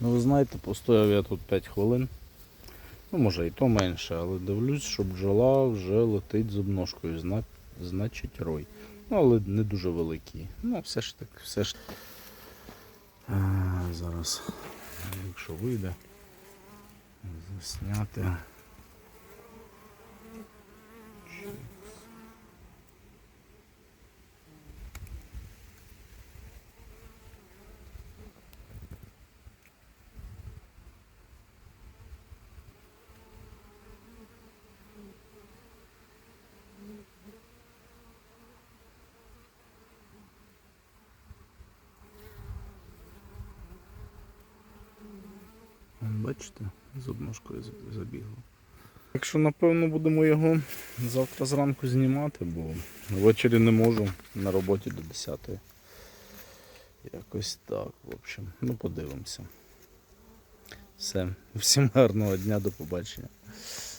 Ну ви знаєте, постояв я тут 5 хвилин. Ну, може і то менше, але дивлюсь, що бджола вже летить з обножкою. Зна... Значить рой. Ну, але не дуже великий. Ну, все ж так, все ж. А, зараз, якщо вийде, засняти. Бачите, з обножкою забігло. Так що, напевно, будемо його завтра зранку знімати, бо ввечері не можу на роботі до 10. Якось так, в общем. Ну, подивимося. Все. Всім гарного дня, до побачення.